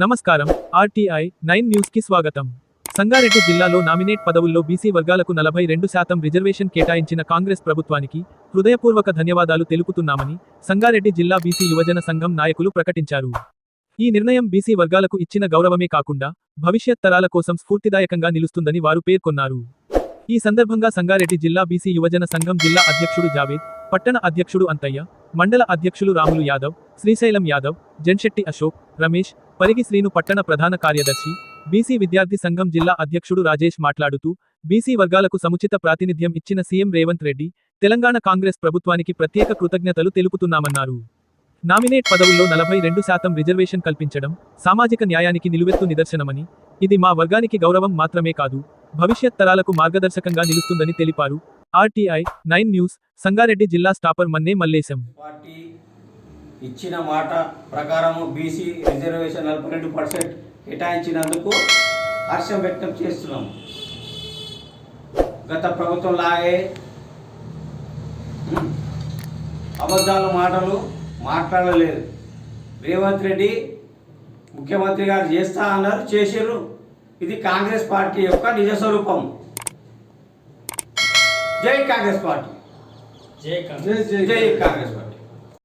నమస్కారం RTI nine న్యూస్కి స్వాగతం. సంగారెడ్డి జిల్లాలో నామినేట్ పదవుల్లో బీసీ వర్గాలకు నలభై రెండు శాతం రిజర్వేషన్ కేటాయించిన కాంగ్రెస్ ప్రభుత్వానికి హృదయపూర్వక ధన్యవాదాలు తెలుపుతున్నామని సంగారెడ్డి జిల్లా బీసీ యువజన సంఘం నాయకులు ప్రకటించారు. ఈ నిర్ణయం బీసీ వర్గాలకు ఇచ్చిన గౌరవమే కాకుండా భవిష్యత్ తరాల కోసం స్ఫూర్తిదాయకంగా నిలుస్తుందని వారు పేర్కొన్నారు. ఈ సందర్భంగా సంగారెడ్డి జిల్లా బీసీ యువజన సంఘం జిల్లా అధ్యక్షుడు జావేద్ పట్టణ అధ్యక్షుడు అంతయ్య మండల అధ్యక్షులు రాములు యాదవ్ శ్రీశైలం యాదవ్ జన్శెట్టి అశోక్ రమేష్ పరిగి శ్రీను పట్టణ ప్రధాన కార్యదర్శి బీసీ విద్యార్థి సంఘం జిల్లా అధ్యక్షుడు రాజేష్ మాట్లాడుతూ బీసీ వర్గాలకు సముచిత ప్రాతినిధ్యం ఇచ్చిన సీఎం రేవంత్ రెడ్డి తెలంగాణ కాంగ్రెస్ ప్రభుత్వానికి ప్రత్యేక కృతజ్ఞతలు తెలుపుతున్నామన్నారు. నామినేట్ పదవుల్లో నలభై రెండు శాతం రిజర్వేషన్ కల్పించడం సామాజిక న్యాయానికి నిలువెత్తు నిదర్శనమని ఇది మా వర్గానికి గౌరవం మాత్రమే కాదు భవిష్యత్ తరాలకు మార్గదర్శకంగా నిలుస్తుందని తెలిపారు. ఆర్టీఐ నైన్ న్యూస్ సంగారెడ్డి జిల్లా స్టాపర్ మన్నే మల్లేశం. పార్టీ ఇచ్చిన మాట ప్రకారము బీసీ రిజర్వేషన్ నలభై రెండు పర్సెంట్ కేటాయించినందుకు హర్షం వ్యక్తం చేస్తున్నాం. గత ప్రభుత్వం లాగే అబద్ధాల మాటలు మాట్లాడలేదు. రేవంత్ రెడ్డి ముఖ్యమంత్రి గారు చేస్తా అన్నారు చేసారు ఇది కాంగ్రెస్ పార్టీ యొక్క నిజ స్వరూపం. జై కాంగ్రెస్ పార్టీ. జై కాంగ్రెస్. జై కాంగ్రెస్ పార్టీ.